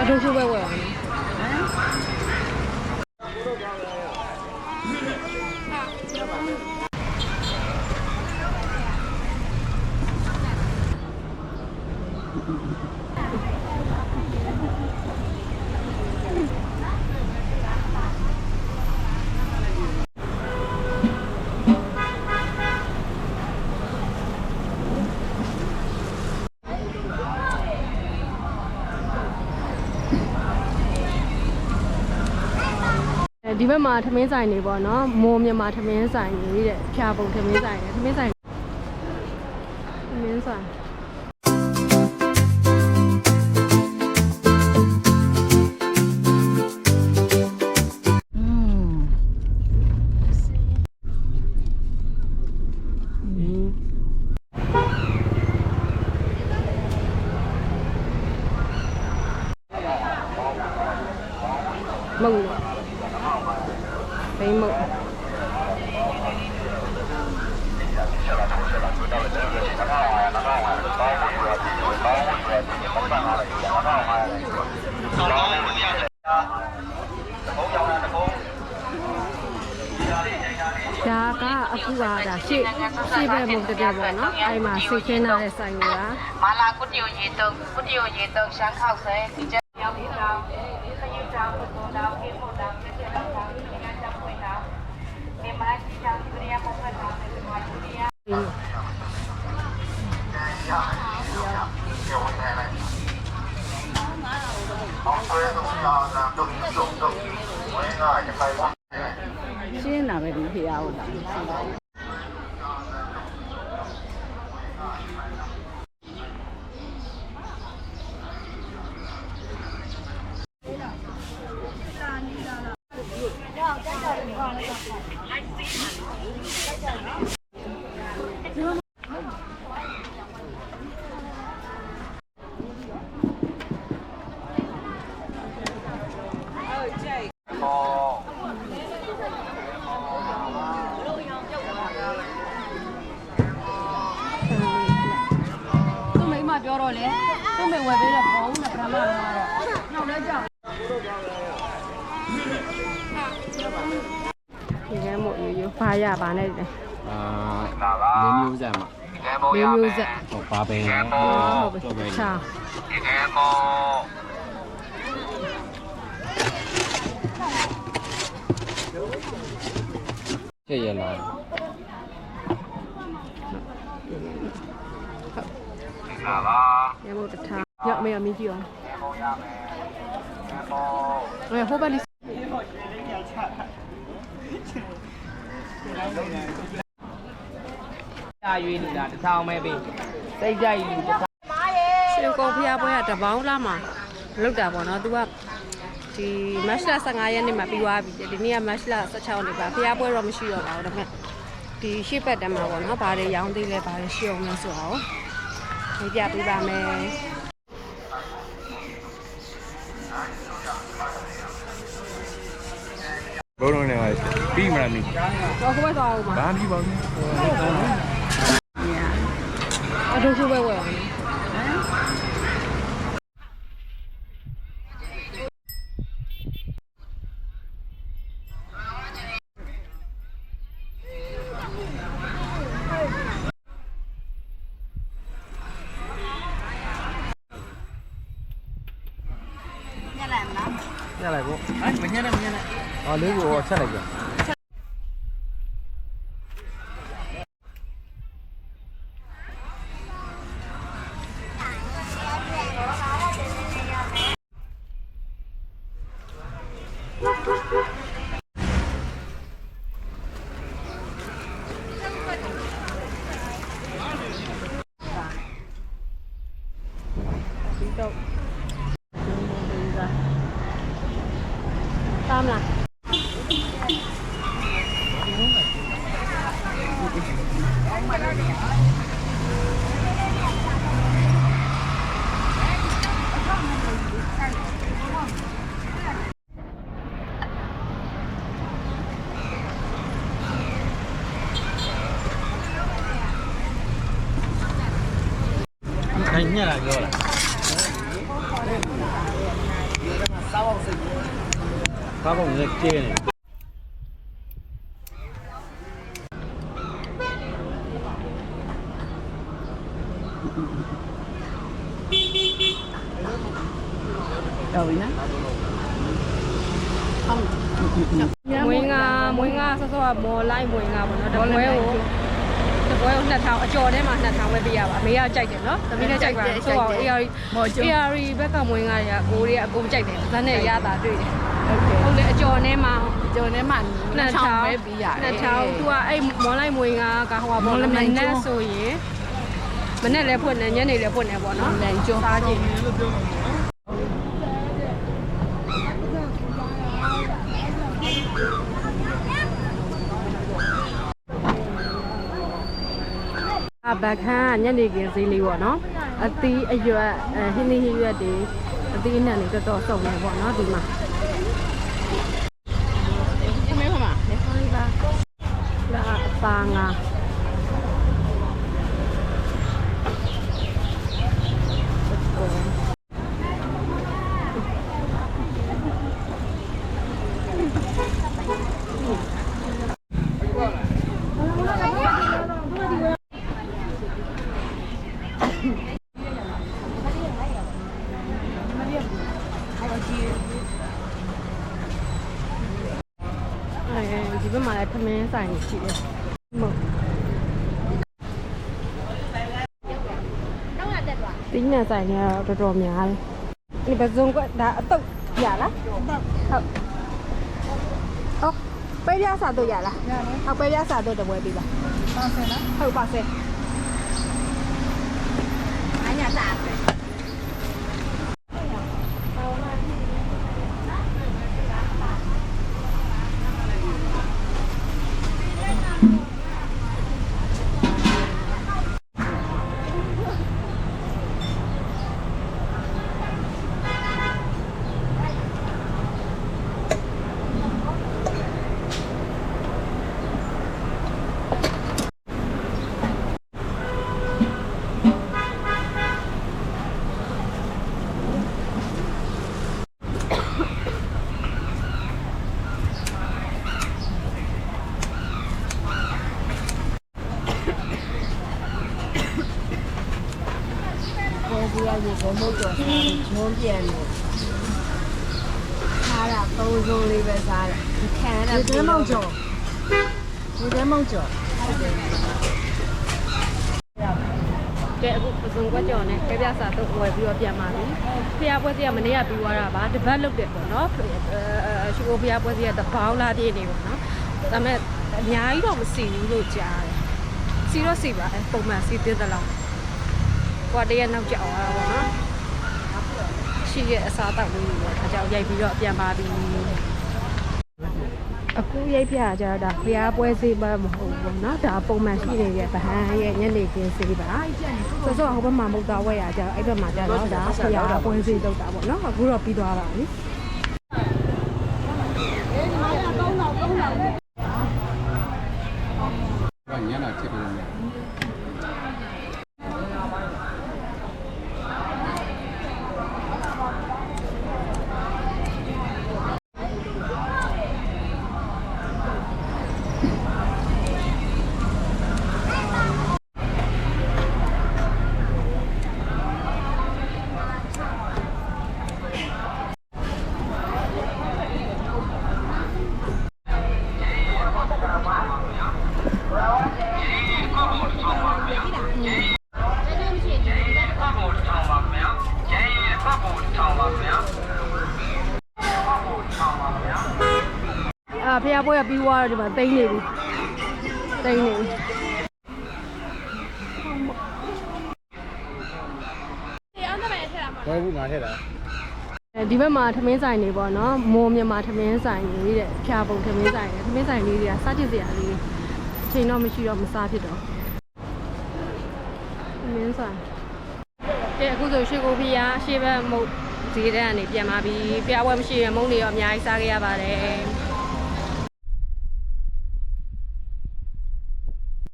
အထုပ်ချိုးပဲဝယ် ဒီဘက်မှာထမင်းဆိုင်နေပေါ့နော်မိုးမြန်မာထမင်းဆိုင်နေတဲ့ဖြာပုံထမင်းဆိုင်နေထမင်းဆိုင်ထမင်းဆိုင်อืม mượn đó có aku và đã chị chị về một cái điều nó ai mà sự khi nào để xảy ra mà là có điều gì từng có điều gì từng sáng khảo sẽ thì nhau biết đâu biết đâu đâu ရှင်းတာပဲဒီဖေရဟုတ်တာ တော့လေသူ့မိဝယ်ပေးတဲ့ဘောင်းနဲ့ပထမတော့ညောင်းလဲကြောက်ဒီကဲမို့ရိုးရိုးဖားရပါနဲ့တယ်အာလေးမျိုးဆက်မှာလေးမျိုးဆက်ဟောပါပဲဟုတ်ပြီတော့ပဲချာ ကျက်ရလားရဲမို့တထားညအမေအမီးကြည့်အောင်အဲဟိုဘက်လေးကြာရွေးနေတာတစ်ထောင်ပဲပေးစိတ်ကြိုက်လူတစ်ထောင်ရှင်ကောဖျားပွဲကတပေါင်းလာမှာလောက်တာပေါ့နော် तू ကဒီမတ်လ15ရက်နေ့မှာပြီးသွားပြီဒီနေ့ကမတ်လ16ရက်နေ့ပါဖျားပွဲတော့မရှိတော့ပါဘူးဒါပေမဲ့ဒီရှေ့ဘက်တမ်းမှာပေါ့နော်ဘာတွေရောင်းသေးလဲဘာတွေရှိအောင်လဲဆိုတော့ ဒီပြပေးပါမယ်ဘုံလုံးနေပါပြီးမလားမီတော့ခုပဲသွားအောင်ပါဘာပြီးပါ့အထုပ်ချိုးပဲ ဝယ်အောင်ရလိုက်ပေါ့ဟမ်မညက်နဲ့မညက်နဲ့အော်လေးကိုချက်လိုက်ကြ ခိုင်ညက်လာပြောလား ကားပုံနဲ့ကျင်းနေ တော်ပြီနော်မွေးငါမွေးငါဆော့ဆော့ကမော်လိုက်မွေးငါပေါ့နော်တပွဲကိုတပွဲကို2000အကျော်ထဲမှာ2000ပဲပေးရပါအမေကကြိုက်တယ်နော်သမီးလည်းကြိုက်ပါတယ်ဆိုတော့ AR မော်ကျုံ AR ဘက်ကမွေးငါတွေကကိုတွေကအကုန်ကြိုက်တယ်ဇက်နဲ့ရတာတွေ့တယ်ဟုတ်ကဲ့ဟုတ်တယ်အကျော်ထဲမှာကျော်ထဲမှာ2000ပဲပြီးရတယ်2000သူကအဲ့မော်လိုက်မွေးငါကဟိုပါပေါ့မော်လမမြိုင်ကျွန်းနဲ့ဆိုရင်မနဲ့လည်းဖွင့်နေညနေလည်းဖွင့်နေပေါ့နော်နိုင်ကျွန်းစားကြည့် အဘခန်းညနေခင်းဈေးလေးပေါ့နော်အသီးအရွက်အဟင်းသီးဟင်းရွက်တွေအသီးအနှံတွေတော်တော်စုံနေပေါ့နော်ဒီမှာအမေကမှာလာအပါငါ အဲဒီဘက်မှာလည်းထမင်းဆိုင်တွေရှိတယ်မဟုတ်တင်းနဲ့ဆိုင်တွေကတော့တော်တော်များတယ်ဒီပစုံကဒါအတုတ်ရလားဟုတ်ဟုတ်ပဲပြစာတော့ရလားဟုတ်ပဲပြစာတော့တပွဲပြီလားပါဆယ်လားဟုတ်ပါဆယ်အညာစားကိုကြီး ရရေကိုမို့တော့ညွန်ပြန်လို့စားတာသုံးစုံလေးပဲစားတယ်ဒီခံရတာဒီမောင်ကျော်ဒီထဲမောင်ကျော်ကဲအခုပစုံကွက်ကြော်နဲ့ပဲပြစာတော့ဝယ်ပြီးတော့ပြန်ပါပြီဖျားပွဲစီကမနေ့ကပြီးသွားတာပါတပတ်လုတ်တယ်ပေါ့နော်အဲရှိခိုးဖျားပွဲစီကတပေါင်းလာပြည့်နေပေါ့နော်ဒါပေမဲ့အများကြီးတော့မစီဘူးလို့ကြားတယ်စီတော့စီပါအဲပုံမှန်စီသေးသလားကွာတရက်နောက်ကြောက်ရတာပေါ့နော် ရှိရဲ့အစားတောက်လေးတွေပေါ့ဒါကြောင့်ရိုက်ပြီးတော့ပြန်ပါပြီအခုရိုက်ပြကြတာဖျားပွဲစီပဲမဟုတ်ဘူးပေါ့နော်ဒါပုံမှန်ရှိနေတဲ့ဗဟန်းရဲ့ညနေခင်းစီပါဆိုတော့ဟိုဘက်မှာမဟုတ်တော့ဝဲရကြတော့အဲ့ဘက်မှာကြတော့ဒါဖျားပွဲစီလောက်တာပေါ့နော်အခုတော့ပြီးသွားပါပြီ ကညနာဖြစ်နေတယ် အာဖျားပွဲကပြီးသွားတော့ဒီမှာတိမ့်နေပြီတိမ့်နေပြီဘယ်ဘူးငါထက်တာအဲဒီဘက်မှာထမင်းဆိုင်နေပေါ့နော်မိုးမြန်မာထမင်းဆိုင်နေတဲ့ဖျားပုံထမင်းဆိုင်နေထမင်းဆိုင်လေးတွေကစားကြည့်စရာလေးအချိန်တော့မရှိတော့မစားဖြစ်တော့ထမင်းဆိုင်ကဲအခုဆိုရှေ့ကိုဖျားရှေ့ဘက်မုတ်ဈေးတန်းကနေပြန်มาပြီဖျားပွဲမရှိရင်မုံတွေရောအများကြီးစားခဲ့ရပါတယ်